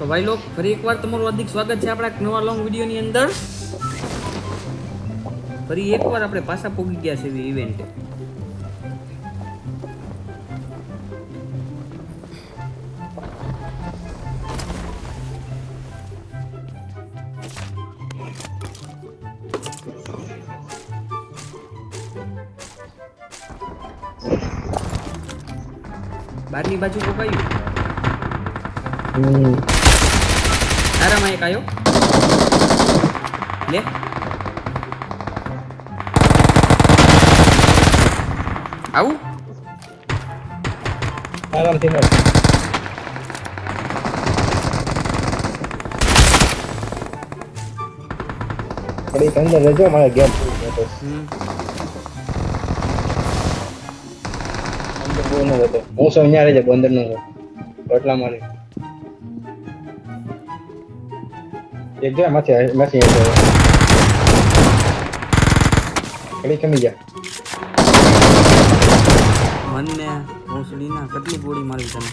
તો ભાઈ લોક, ફરી એકવાર તમારું હાર્દિક સ્વાગત છે આપણા નવા લોંગ વિડીયોની અંદર. ફરી એકવાર આપણે પાછા પોગી ગયા છે એવી ઇવેન્ટ બારની બાજુ પોકાયું. તારામાં એક આવ્યો લે. આવું? આરામથી મત. થોડીક અંદર રહેજો મારે ગેમ અંદર બહુ ન રહેતો. હું સૌ અહીંયા રહેજે બંદર નો એટલા મારે એક જો માથે માથે એક જો. ઘડી કમી જા મને ભોસડીના કેટલી ગોળી મારી તને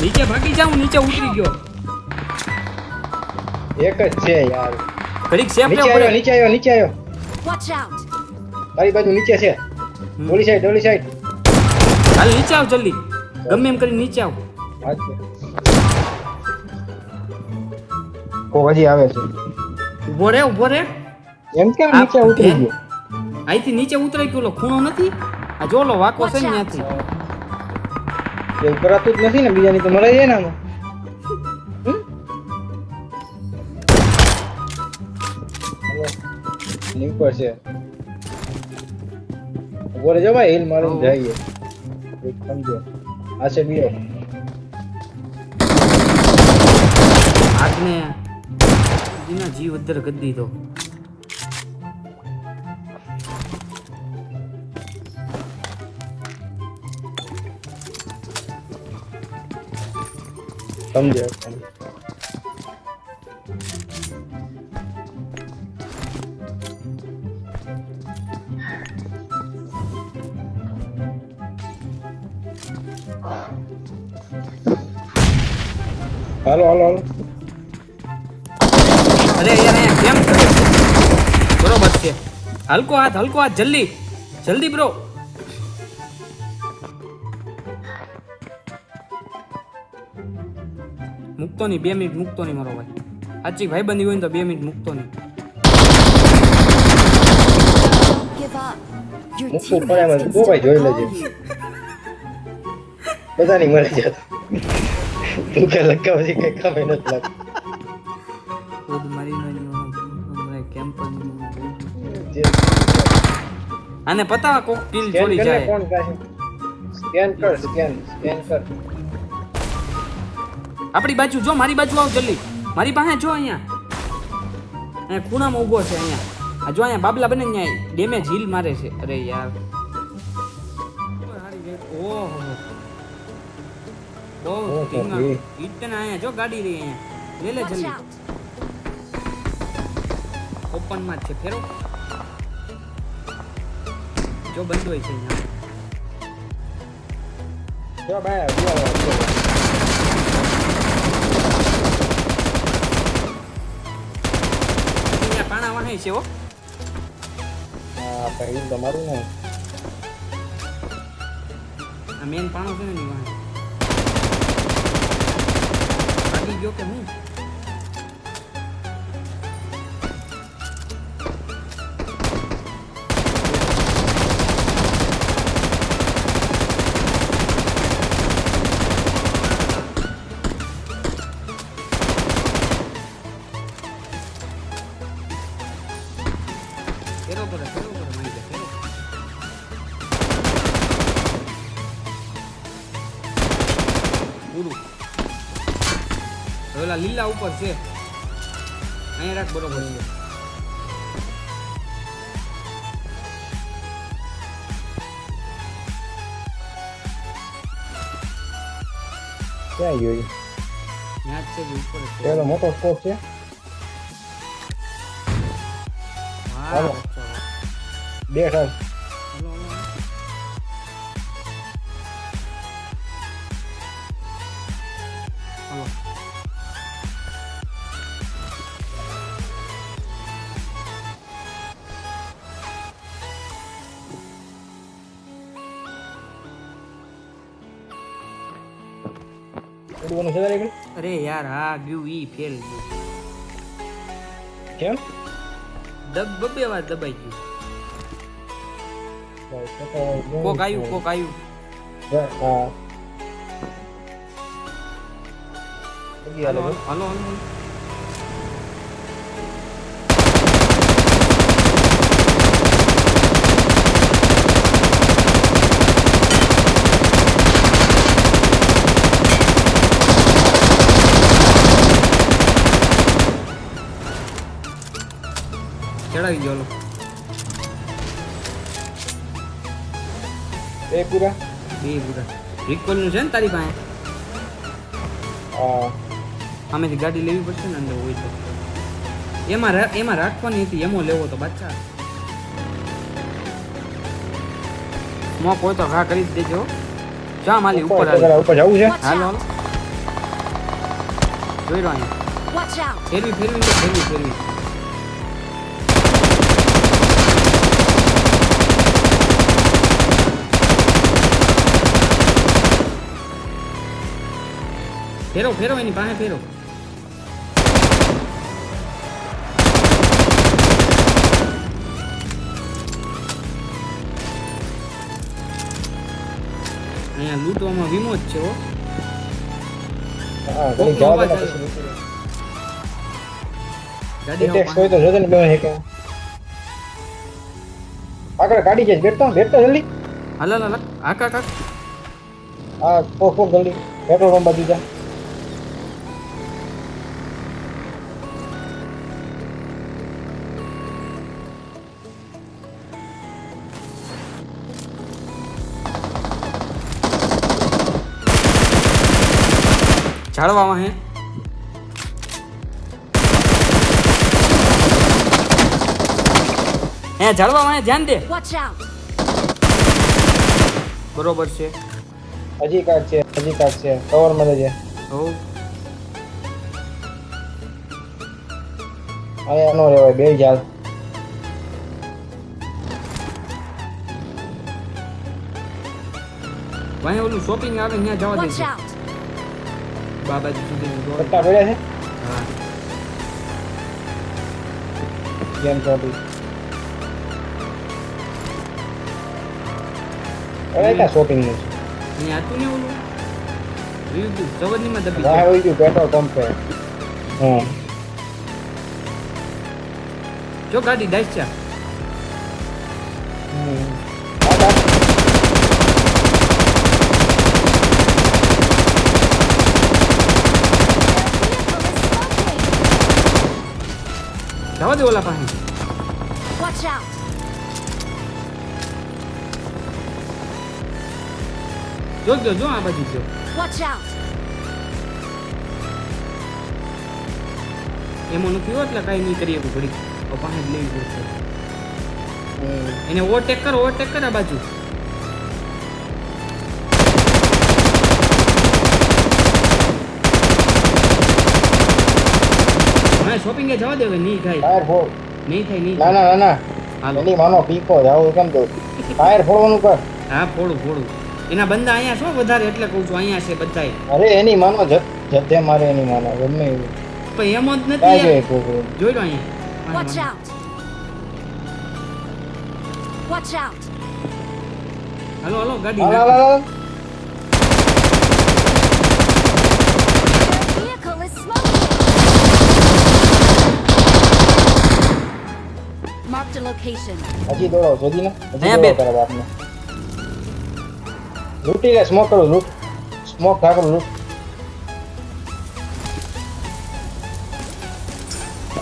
નીચે ભાગી જાઉં નીચે ઉતરી ગયો એક જ છે યાર ઘડીક સેફ નીચે લેવો પડે નીચે આવ્યો નીચે આવ્યો. વોચ આઉટ તારી બાજુ નીચે છે. ઓલી સાઈડ ઓલી સાઈડ હાલ નીચે આવ જલ્દી. ગમે એમ કરીને નીચે આવ. કો હજી આવે છે. ઊભો રે ઊભો રે. એમ કેમ નીચે ઉતરી? ગયો? અહીંથી નીચે ઉતરાઈ ગયો ઓલો ખૂણો નથી? આ જો ઓલો વાકો છે ને ત્યાંથી. કરાતું જ નથી ને બીજાની તો મરાઈ જાય ને આમાં. લિંક પર છે. ઊભો રહેજો ભાઈ હિલ મારીને. જઈએ. એક સમજો. આ છે બીજો. હાથને જીના જીવ અદ્દર કરી દીધો. સમજો. અરે યાર અહીંયા કેમ બરોબર છે. હલકો હાથ હલકો હાથ જલ્દી. જલ્દી બ્રો મૂકતો નહીં બે મિનિટ મૂકતો નહીં મારો ભાઈ. સાચી ભાઈ બંધી હોય ને તો બે મિનિટ મૂકતો નહીં. મૂકવું પડે ભાઈ જોઈ લેજે. you. બધાની મરી જતો તું કે લગાવતી કઈ ખબર નથી લાગતી. ખુદ મારી કેમ્પર જે- આને પતાવા કોક કિલ છોડી જાય. કોણ સ્કેન કર સ્કેન સ્કેન કર. આપણી બાજુ જો મારી બાજુ આવ જલ્દી. મારી પાસે જો અહીંયા. અહીંયા ખૂણામાં ઊભો છે અહીંયા. આ જો અહીંયા બાબલા બને અહીંયા. ડેમેજ હીલ મારે છે. અરે યાર. ઓહો. બહુ. ઈટન અહીંયા જો ગાડી રહી અહીંયા. લે લે જલ્દી. Out! ઓપનમાં જ છે ફેરો. જો બંધ હોય છે જો ભાઈ પાણા વાહે છે હો. હા ભાઈ તમારું ને આ મેન પાણો છે ને વાહે. ગયો કે હું Pero la lila un por pues, sí. Ahí era bueno por ello. ¿Qué hay, lo ઘણું સુધારી ગયું અરે યાર હા ગયું ઈ ફેલ ગયું. કેમ? દબ બબે વાર દબાઈ ગયું કોક આવ્યું કોક આવ્યું. હા હાલો હાલો હાલો. ચડાવી ગયો બે પૂરા? બે પૂરા. રિકોલનું છે ને તારી પાસે? હા. આમેથી ગાડી લેવી પડશે ને અંદર હોય તો. એમાં એમાં રાખવાની હતી એમો લેવો તો બચ્ચા મો હોય તો ઘા કરી જ દેજો. જા માલી ઉપર ઉપર જવું છે? હાલો હાલો. જોઈ out! ફેરવી ફેરવી ફેરવી ફેરવી. ફેરો ફેરો એની પાસે ફેરો અહીંયા લૂંટવામાં વીમો જ છે આગળ ગાડી છે બેઠતો બેઠતો જલ્દી હાલ હાલ હાલ હાક હાક હા ફોક ફોક જલ્દી પેટ્રોલ પંપ બાજુ જા ઝાડવામાં હે. હે ઝાડવામાં હે ધ્યાન દે. બરોબર છે. હજી કાક છે હજી કાક છે. કવર મળે છે હો. અહીંયા નો રેવાય બે જાલ ભાઈ ઓલું શોપિંગ આવે ત્યાં જવા out! બાબાજી સુધી પત્તા પડ્યા છે? હા. જેમ ચોટી અરે કા શોપિંગનું છે? ને આતું ને ઓલું? રહ્યું હતું સવદનીમાં દબી વાહ હોય ગયું પેટ્રોલ પંપ છે હા જો ગાડી ડાઈસ છે હમ. હા, હા. Vehicle is smoking! જવા દે ઓલા પાસે Watch out! જો જો જો આ બાજુ જો. Watch out! એમાં નથી હોય એટલે કાંઈ નહીં કરીએ ઘડી તો પાસે જ લેવી પડશે એને ઓવરટેક કરો ઓવરટેક કર આ બાજુ. હવે શોપિંગ જવા દે હવે નહીં થાય. ફાયર ફોડ નહીં થાય નહીં ના ના ના ના. હાલો. એની માનો પીકો જાવ કેમ તો ફાયર ફોડવાનું કર હા ફોડું ફોડું. એના બંદા અહીંયા શું વધારે એટલે કહું છું અહીંયા છે બધાય. અરે એની માનો જ- જથ્થે મારે એની માનો ગમે એવું પણ એમ જ નથી જોઈ લો અહીંયા. Watch out watch out hello hello ગાડી હાલ. હાલ. Location. હજી દોડો શોધી ને? હજી અહીંયા દોડો બે. તારા બાપને. લૂંટી લે સ્મોક કરો લૂંટ. સ્મોક ઠાકર લૂંટ.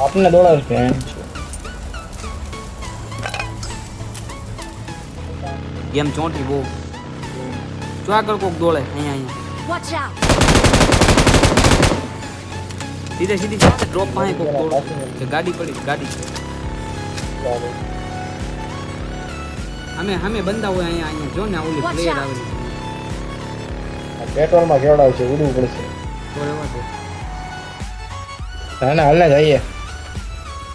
આપને દોડાવ છે ગેમ ચોંટી બહુ. જો આગળ કોક દોડે અહીંયા અહીંયા. Watch out! સીધે સીધી ડ્રોપ પાસે કોક દોડે. કે ગાડી પડી ગાડી. છે સારું અમે અમે બંદા હોય અહીંયા અહીંયા. જો ને ઓલી પ્લેયર આવે પેટ્રોલમાં કેવડાવશે ઉડવું પડશે. ના ના હાલ ને જઈએ.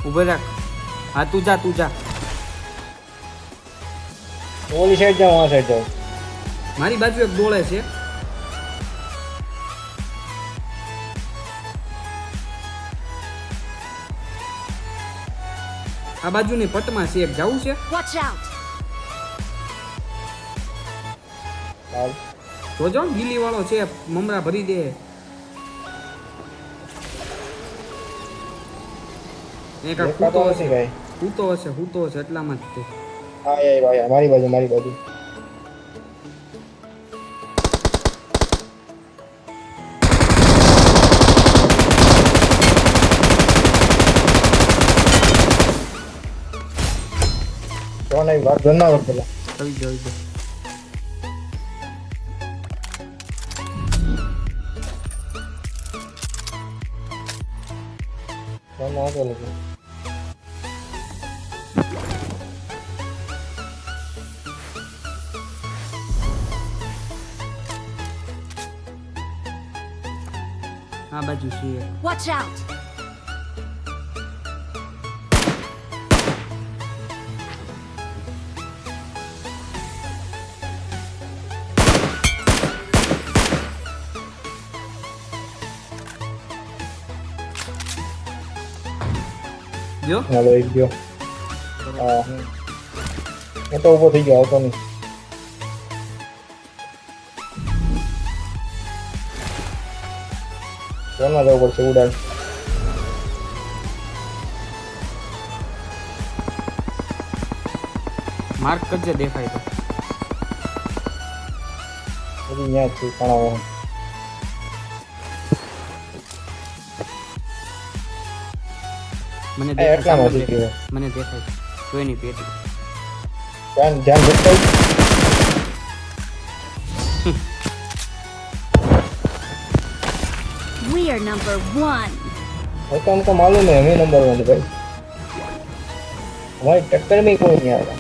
ઊભો રાખ. હા તું જા તું જા. ઓલી સાઈડ જાઉં આ સાઈડ જાઉં મારી બાજુ એક ડોળે છે. આ બાજુની પટમાં છે એક જવું છે. જોજો ગીલી વાળો છે મમરા ભરી દે. એક કૂતો હશે કૂતો હશે કૂતો હશે એટલામાં જ તે. હા એ ભાઈ મારી બાજુ મારી બાજુ. પેલા થઈ ગયો થઈ ગયો. કોણ આવતો નથી આ બાજુ છે એક. Watch જો હાલો એક ગયો હા હું તો ઊભો થઈ ગયો આવતો નહીં કોના જવું પડશે ઉડાડ માર્ક કરજે દેખાય તો બધી ત્યાં છે ખાણામાં મને એ દેખાય એટલામાં સામે જ ગયો મને દેખાય જોઈની પેટી ધ્યાન ધ્યાન ભટકાઈ We are number one. वो तो हमको मालूम है हमें नंबर वन भाई हमारी टक्कर में कोई नहीं आ रहा